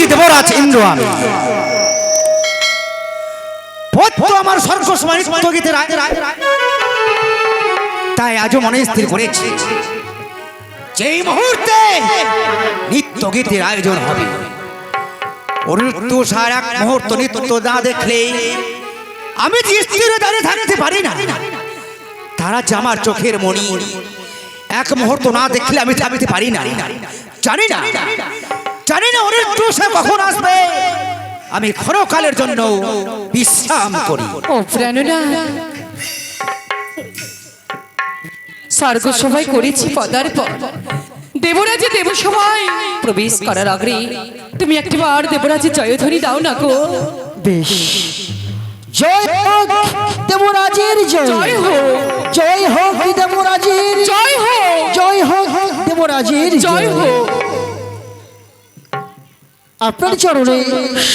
অধিপতি দেবরাজ ইন্দ্র আমি আমার তাই আজও মনে স্থির করেছি যেই মুহূর্তে নিত্য আয়োজন হবে। না আমি যে না। তারা আমার চোখের মণি এক মুহূর্ত না দেখলে আমি না। জানি না জানি না অনিত্য সে কখন আসবে। আমি ক্ষণকালের জন্য বিশ্রাম করি। ও প্রাণনা। স্বর্গ সভায় করেছি পদার্পণ। দেবরাজে দেবসভায় প্রবেশ করার আগে তুমি একটিবার দেবরাজে জয়ধ্বনি দাও না গো। বেশ। জয় হোক দেবরাজের জয়। জয় হোক। জয় হোক দেবরাজের। জয় হোক। জয় হোক দেবরাজের জয়। হোক। আপনার চরণে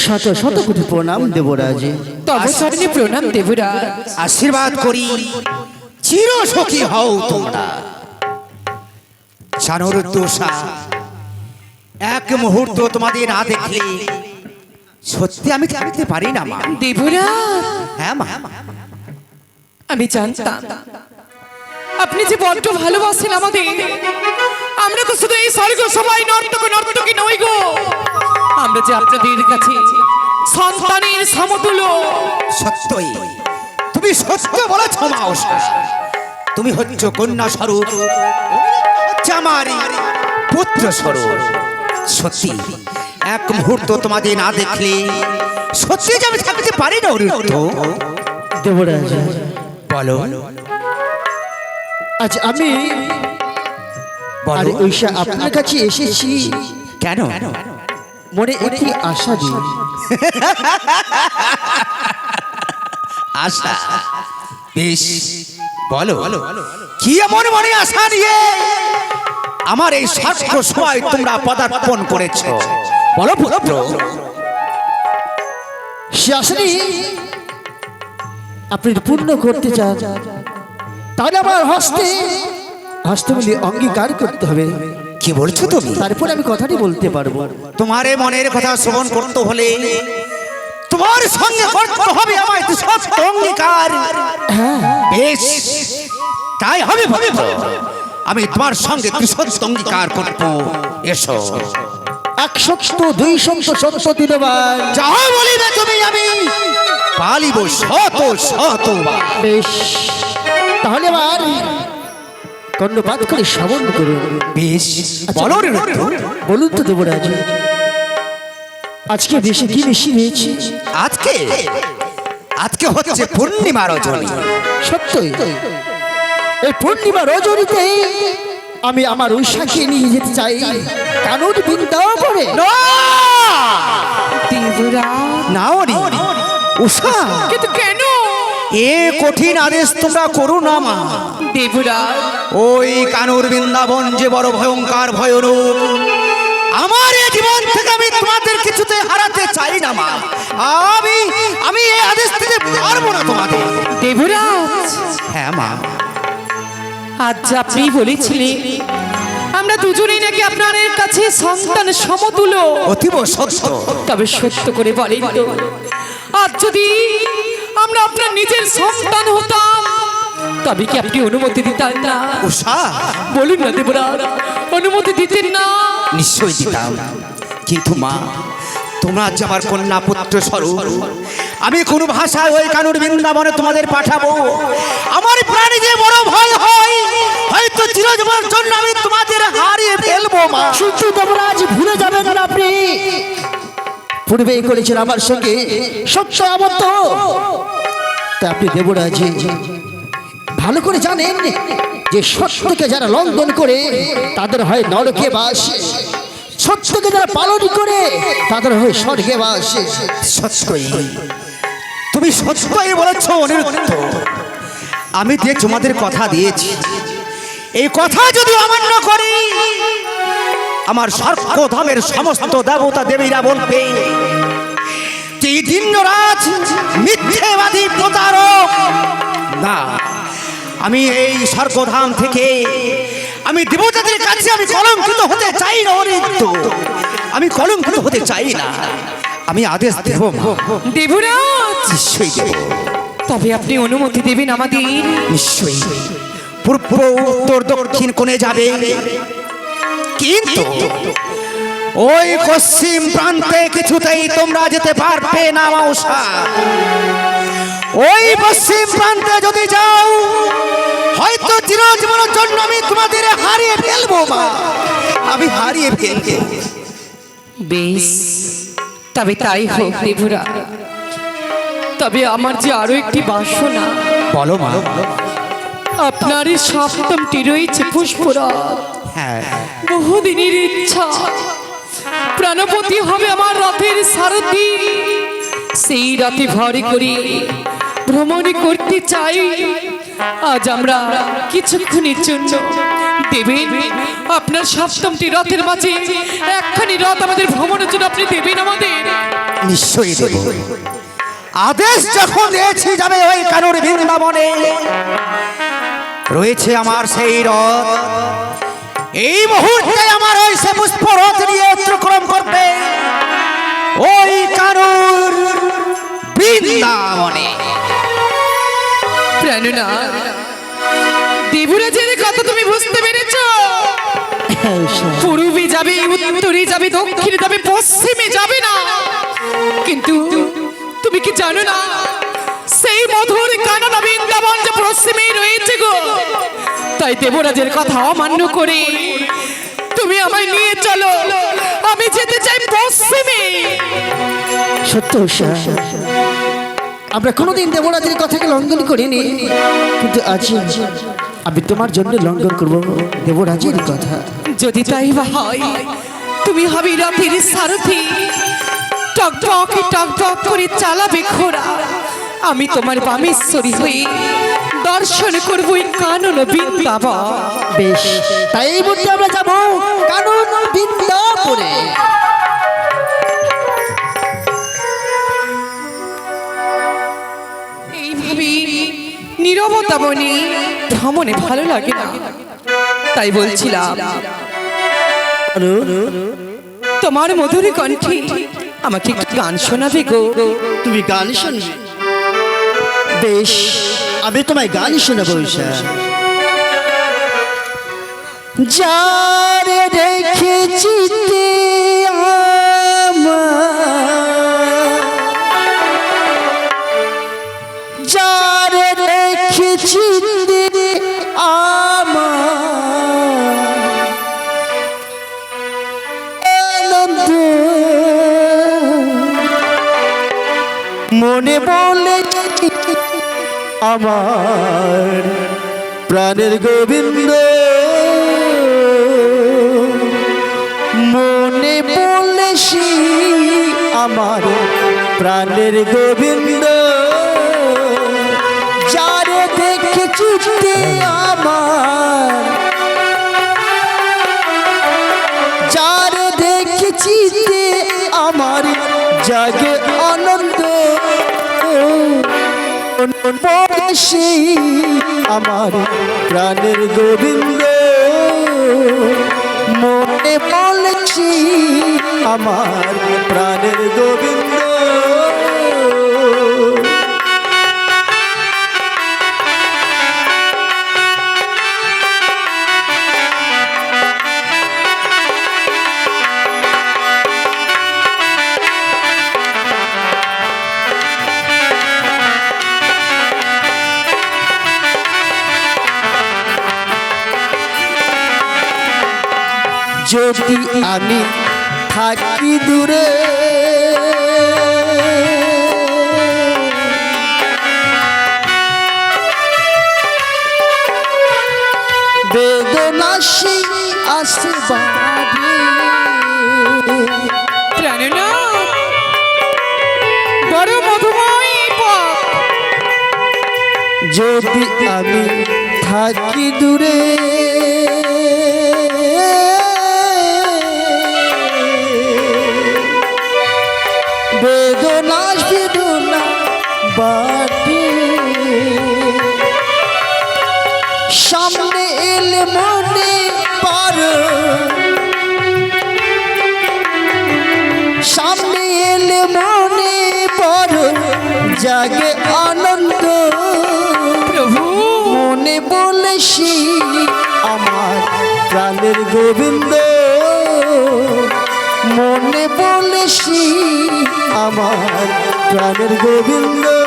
শত শত কোটি প্রণাম দেবরাজে। তব চরণে প্রণাম দেবরাজ। আশীর্বাদ করি। চির সখী হও তোমরা। জানোর দোষা এক মুহূর্ত তোমাদের না দেখলে সত্যি আমি থাকতে পারি না মা। দেবরাজ। হ্যাঁ মা। আমি জানতাম। আপনি যে বড্ড ভালোবাসেন আমাদের আমরা তো শুধু এই স্বর্গ সবাই নর্তক আমরা যে আপনাদের কাছে সন্তানের সমতুল্য সত্যই। তুমি সত্য বলেছ মা তুমি হচ্ছ কন্যা স্বরূপ হচ্ছে আমার পুত্র স্বরূপ। সত্যি এক মুহূর্ত তোমাদের না দেখলে সত্যি যে আমি থাকতে পারি না দেবরাজ বলো। আজ আমি বলো। ঐশা আপনার কাছে এসেছি। কেন? মনে একটি আশা দিন। আশা। বেশ। বলো। কি এমন মনে আশা নিয়ে আমার এই স্বাস্থ্য সময় তোমরা পদার্পণ করেছ? বলো পুত্র। সে আপনি পূর্ণ করতে চান তাহলে আমার হস্তে হস্ত মিলে অঙ্গীকার করতে হবে। কি বলছো তুমি? তারপর আমি কথাটি বলতে পারব। তোমার মনের কথা শ্রবণ করতে হলে তোমার সঙ্গে করতে হবে আমায় তো সব অঙ্গীকার। হ্যাঁ। বেশ তাই হবে ভবিষ্য আমি তোমার সঙ্গে ত্রিশত অঙ্গীকার করব। এসো। এক সত্য দুই সত্য সত্য দিনবার যা বলিবে তুমি আমি পালিব শত শত বেশ। তাহলে আবার কর্ণপাত করে শ্রবণ করুন। বেশ বলো রে বলুন তো দেবরাজ আজকে দেশে কি বেশি হয়েছে? আজকে? আজকে হচ্ছে পূর্ণিমা রজনী। সত্যই? এই পূর্ণিমা রজনীতে আমি আমার ঐশাকে নিয়ে যেতে চাই। কানুন বিন্দাও করে। দেবরাজ নাও নি! উষা কিন্তু কেন এ কঠিন আদেশ তোমরা করো না মা। দেবরাজ। ওই কানুর বৃন্দাবন যে বড় ভয়ঙ্কর ভয়রূপ আমার এই জীবন থেকে আমি তোমাদের কিছুতে হারাতে চাই না মা। আমি আমি এই আদেশ দিতে পারব না তোমাদের। দেবরাজ। হ্যাঁ মা। আজ আপনি বলেছিলেন আমরা দুজনেই নাকি আপনার কাছে সন্তান সমতুল্য। অতীব সত্য। তবে সত্য করে বলেন তো আজ যদি আমরা আপনার নিজের সন্তান হতাম। তবে কি আপনি অনুমতি দিতেন না? উষা বলুন না দেবরাজ অনুমতি দিতেন না? নিশ্চয়ই দিতাম। কিন্তু মা তোমরা যে আমার কন্যা পুত্র স্বরূপ আমি কোন ভাষায় ওই কানুর বৃন্দাবনে তোমাদের পাঠাবো। আমার প্রাণী যে বড় ভয় হয় হয়তো চিরজীবনের জন্য আমি তোমাদের হারিয়ে ফেলব মা। সত্যি দেবরাজ ভুলে যাবেন না আপনি। পূর্বেই করেছেন আমার সঙ্গে সত্য আবদ্ধ। তা আপনি দেবরাজ, ভালো করে জানেন যে সত্যকে যারা লঙ্ঘন করে, তাদের হয় নরকে বাস সত্যকে যারা পালন করে, তাদের হয় স্বর্গে বাস সত্যই। তুমি সত্যই বলেছ, অনিরুদ্ধ। আমি যে তোমাদের কথা দিয়েছি, এই কথা যদি অমান্য করি, আমার সর্বধামের সমস্ত দেবতা দেবীরা বলবে এই দিন্যরাজ মিথ্যেবাদী প্রতারক। না আমি এই স্বর্গধাম থেকে আমি দেবতাদের কাছে আমি কলঙ্কিত হতে চাই না অনিরুদ্ধ আমি কলঙ্কিত হতে চাই না। আমি আদেশ দেব দেবরাজ! নিশ্চয়ই দেব। তবে আপনি অনুমতি দেবেন আমাদের। নিশ্চয়ই। পূর্ব উত্তর দক্ষিণ কোণে যাবে। কিন্তু ওই পশ্চিম প্রান্তে কিছুতেই তোমরা যেতে পারবে না মাউসা। ওই পশ্চিম প্রান্তে যদি যাও হয়তো চিরজীবনের জন্য আমি তোমাদের হারিয়ে ফেলব মা। আমি হারিয়ে ফেলব। বেশ তবে তাই হোক দেবরা। তবে আমার যে আরও একটি বাসনা বলো মা। আপনার সপ্তমটি রয়েছে পুষ্পরাত। হ্যাঁ। বহুদিনের ইচ্ছা প্রাণপতি হবে আমার রথের সারথি। সেই রাতে ভরে করে, ভ্রমণ করতে চাই। আজ আমরা কিছুক্ষণের জন্য। দেবেন, আপনার সপ্তমটি রথের মাঝে একখানি রথ আমাদের ভ্রমণের জন্য আপনি দেবেন আমাদের। নিশ্চয়ই দেব। আদেশ যখন দিয়েছি যাবে ওই কানুর বৃন্দাবনে। রয়েছে আমার সেই রথ। এই মুহূর্তে আমার ওই সে পুষ্প রথ যাবে দক্ষিণে যাবে পশ্চিমে যাবে না। কিন্তু তুমি কি জানো না সেই মধুর কাননা বৃন্দাবন যে পশ্চিমেই রয়েছে গো তাই দেবরাজের কথা অমান্য করে তুমি আমায় নিয়ে চলো। আমি যেতে চাই পশ্চিমে। সত্য। আমরা কোনোদিন দেবরাজের কথাকে লঙ্ঘন করিনি কিন্তু আজ আমি তোমার জন্য লঙ্ঘন করব দেবরাজের কথা। যদি তাই বা হয় তুমি হবে রথের সারথি। টক টক টক টক করে চালাবে ঘোড়া। আমি তোমার বামেশ্বরী হয়ে দর্শন করব এই কানন বৃন্দাবন। বেশ তাই এই মুহূর্তে আমরা যাব কারণ বৃন্দাবনে। এইভাবে নীরবতা বনে ভ্রমণে ভালো লাগে না। তাই বলছিলাম তোমার মধুর কণ্ঠে আমাকে গান শোনাবে গো। তুমি গান শুনবে বেশ, আমি তোমায় গান শোনাবো যারে বলে, আমার প্রাণের গোবিন্দ। মনে বলে আমার প্রাণের গোবিন্দ। যারে দেখেছি তে আমার, যার দেখে তে আমার জাগে আনন্দ। বসে আমার প্রাণের গোবিন্দ। মনে বলছি আমার প্রাণের গোবিন্দ। যদি আমি থাকি দূরে বেদনাশী বড় মধুময় পথ যদি আমি থাকি দূরে সামনে এলে মনে পার। মনে বড় জাগে আনন্দ। প্রভু। মনে বলেছি আমার প্রাণের গোবিন্দ। মনে বলেছি আমার প্রাণের গোবিন্দ।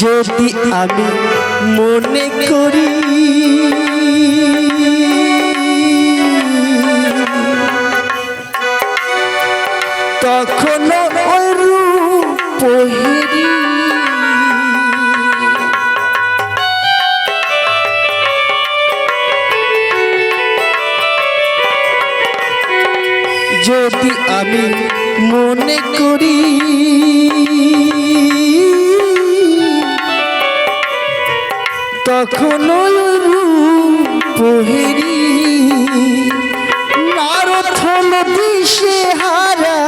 যদি আমি মনে করি। তখন ওই রূপ যদি আমি মনে করি। নারথন দিশে হারা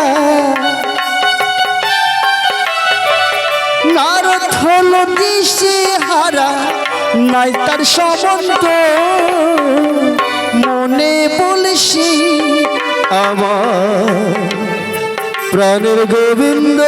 নারথন নাই তার সমন্ত। মনে বলছি আমার প্রাণের গোবিন্দ।